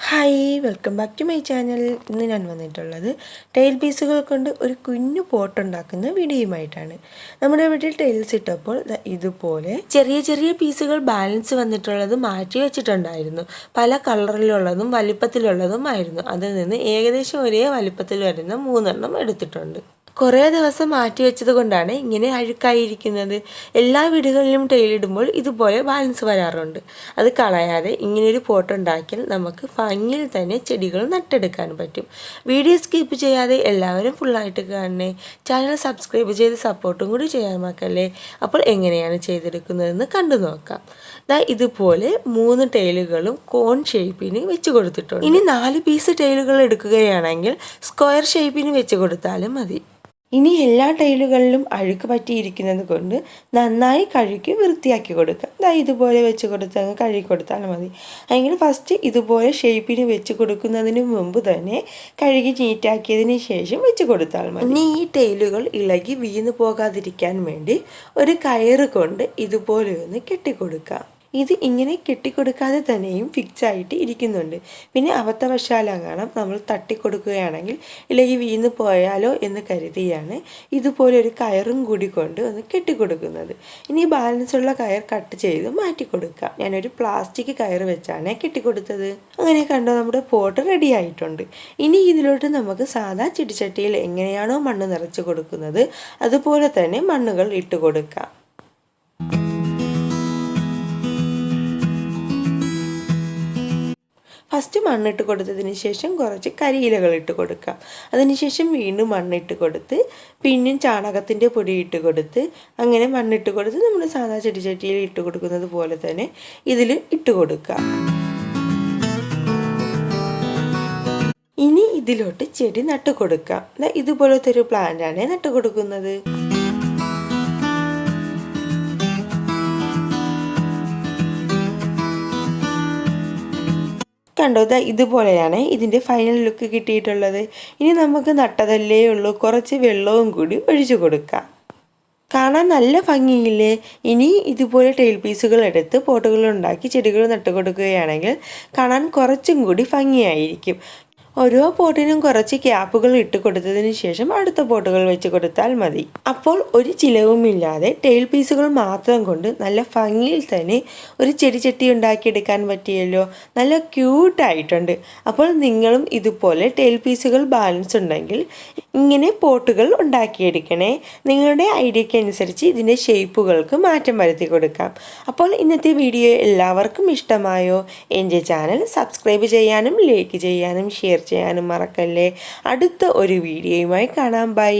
Hi welcome back to my channel. ഇന്ന് ഞാൻ വന്നിട്ടുള്ളത് ടൈൽ പീസുകൾ കൊണ്ട് ഒരു കുഞ്ഞു പോട്ട് ഉണ്ടാക്കുന്ന വീഡിയോയുമായിട്ടാണ്. നമ്മുടെ വീട്ടിൽ ടൈൽസ് ഇട്ടപ്പോൾ ഇതുപോലെ ചെറിയ ചെറിയ പീസുകൾ ബാലൻസ് വന്നിട്ടുള്ളത് മാറ്റി വെച്ചിട്ടുണ്ടായിരുന്നു. പല കളറിലുള്ളതും വലിപ്പത്തിലുള്ളതും ആയിരുന്നു അതിൽ നിന്ന് ഏകദേശം ഒരേ വലിപ്പത്തിൽ വരുന്ന മൂന്നെണ്ണം എടുത്തിട്ടുണ്ട്. കുറേ ദിവസം മാറ്റി വെച്ചത് കൊണ്ടാണ് ഇങ്ങനെ അഴുക്കായിരിക്കുന്നത് എല്ലാ വീടുകളിലും ടൈലിടുമ്പോൾ ഇതുപോലെ ബാലൻസ് വരാറുണ്ട്. അത് കളയാതെ ഇങ്ങനെയൊരു പോട്ട് ഉണ്ടാക്കിയാൽ നമുക്ക് ഭംഗിയിൽ തന്നെ ചെടികൾ നട്ടെടുക്കാൻ പറ്റും. വീഡിയോ സ്കിപ്പ് ചെയ്യാതെ എല്ലാവരും ഫുള്ളായിട്ട് കാണണേ. ചാനൽ സബ്സ്ക്രൈബ് ചെയ്ത് സപ്പോർട്ടും കൂടി ചെയ്യാൻ മക്കല്ലേ അപ്പോൾ എങ്ങനെയാണ് ചെയ്തെടുക്കുന്നതെന്ന് കണ്ടു നോക്കാം. ദാ ഇതുപോലെ മൂന്ന് ടൈലുകളും കോൺ ഷേപ്പിന് വെച്ച് കൊടുത്തിട്ടുണ്ട്. ഇനി നാല് പീസ് ടൈലുകൾ എടുക്കുകയാണെങ്കിൽ സ്ക്വയർ ഷേപ്പിന് വെച്ച് കൊടുത്താലും മതി. ഇനി എല്ലാ ടൈലുകളിലും അഴുക്ക് പറ്റിയിരിക്കുന്നത് കൊണ്ട് നന്നായി കഴുകി വൃത്തിയാക്കി കൊടുക്കുക. ദാ ഇതുപോലെ വെച്ച് കൊടുത്ത് അങ്ങ് കഴുകി കൊടുത്താൽ മതി. അല്ലെങ്കിൽ ഫസ്റ്റ് ഇതുപോലെ ഷേപ്പിന് വെച്ച് കൊടുക്കുന്നതിന് മുമ്പ് തന്നെ കഴുകി നീറ്റാക്കിയതിന് ശേഷം വെച്ച് കൊടുത്താൽ മതി. ഇനി ഈ ടൈലുകൾ ഇളകി വീണ് പോകാതിരിക്കാൻ വേണ്ടി ഒരു കയറ് കൊണ്ട് ഇതുപോലെ ഒന്ന് കെട്ടിക്കൊടുക്കാം ഇത് ഇങ്ങനെ കെട്ടിക്കൊടുക്കാതെ തന്നെയും ഫിക്സ് ആയിട്ട് ഇരിക്കുന്നുണ്ട്. പിന്നെ അബദ്ധവശാലങ്ങാണം നമ്മൾ തട്ടിക്കൊടുക്കുകയാണെങ്കിൽ ഇല്ലെങ്കിൽ വീണ് പോയാലോ എന്ന് കരുതിയാണ് ഇതുപോലെ ഒരു കയറും കൂടി കൊണ്ട് ഒന്ന് കെട്ടിക്കൊടുക്കുന്നത്. ഇനി ബാലൻസ് ഉള്ള കയർ കട്ട് ചെയ്ത് മാറ്റി കൊടുക്കാം ഞാനൊരു പ്ലാസ്റ്റിക് കയർ വെച്ചാണ് കെട്ടിക്കൊടുത്തത്. അങ്ങനെ കണ്ടോ നമ്മുടെ പോട്ട് റെഡി ആയിട്ടുണ്ട്. ഇനി ഇതിലോട്ട് നമുക്ക് സാധാ ചെടിച്ചട്ടിയിൽ എങ്ങനെയാണോ മണ്ണ് നിറച്ച് കൊടുക്കുന്നത് അതുപോലെ തന്നെ മണ്ണുകൾ ഇട്ട് കൊടുക്കാം. ഫസ്റ്റ് മണ്ണിട്ട് കൊടുത്തതിന് ശേഷം കുറച്ച് കരിയിലകൾ ഇട്ട് കൊടുക്കാം അതിനുശേഷം വീണ്ടും മണ്ണിട്ട് കൊടുത്ത് പിന്നെയും ചാണകത്തിന്റെ പൊടി ഇട്ട് കൊടുത്ത് അങ്ങനെ മണ്ണിട്ട് കൊടുത്ത് നമ്മൾ സാധാ ചെടിച്ചട്ടിയിൽ ഇട്ട് കൊടുക്കുന്നത് പോലെ തന്നെ ഇതിൽ ഇട്ട് കൊടുക്കാം ഇനി ഇതിലോട്ട് ചെടി നട്ടു കൊടുക്കാം ഇതുപോലത്തെ ഒരു പ്ലാന്റാണ് നട്ടു കൊടുക്കുന്നത്. കണ്ടോ ഇതാ ഇതുപോലെയാണ് ഇതിന്റെ ഫൈനൽ ലുക്ക് കിട്ടിയിട്ടുള്ളത്. ഇനി നമുക്ക് നട്ടതല്ലേ ഉള്ളൂ കുറച്ച് വെള്ളവും കൂടി ഒഴിച്ചു കൊടുക്കാം. കാണാൻ നല്ല ഭംഗിയില്ലേ? ഇനി ഇതുപോലെ ടൈൽ പീസുകൾ എടുത്ത് പോട്ടുകൾ ഉണ്ടാക്കി ചെടികൾ നട്ടുകൊടുക്കുകയാണെങ്കിൽ കാണാൻ കുറച്ചും കൂടി ഭംഗിയായിരിക്കും. ഓരോ പോട്ടിനും കുറച്ച് ക്യാപ്പുകൾ ഇട്ട് കൊടുത്തതിന് ശേഷം അടുത്ത പോട്ടുകൾ വെച്ച് കൊടുത്താൽ മതി. അപ്പോൾ ഒരു ചിലവുമില്ലാതെ ടെയിൽ പീസുകൾ മാത്രം കൊണ്ട് നല്ല ഭംഗിയിൽ തന്നെ ഒരു ചെടി ചട്ടി ഉണ്ടാക്കിയെടുക്കാൻ പറ്റിയല്ലോ. നല്ല ക്യൂട്ടായിട്ടുണ്ട് അപ്പോൾ നിങ്ങളും ഇതുപോലെ ടെയിൽ പീസുകൾ ബാലൻസ് ഉണ്ടെങ്കിൽ ഇങ്ങനെ പോട്ടുകൾ ഉണ്ടാക്കിയെടുക്കണേ. നിങ്ങളുടെ ഐഡിയയ്ക്ക് അനുസരിച്ച് ഇതിന്റെ ഷേപ്പുകൾക്ക് മാറ്റം വരുത്തി കൊടുക്കാം. അപ്പോൾ ഇന്നത്തെ വീഡിയോ എല്ലാവർക്കും ഇഷ്ടമായോ? എന്റെ ചാനൽ സബ്സ്ക്രൈബ് ചെയ്യാനും ലൈക്ക് ചെയ്യാനും ചെയ്യാനും മറക്കല്ലേ. അടുത്ത ഒരു വീഡിയോയുമായി കാണാം. ബൈ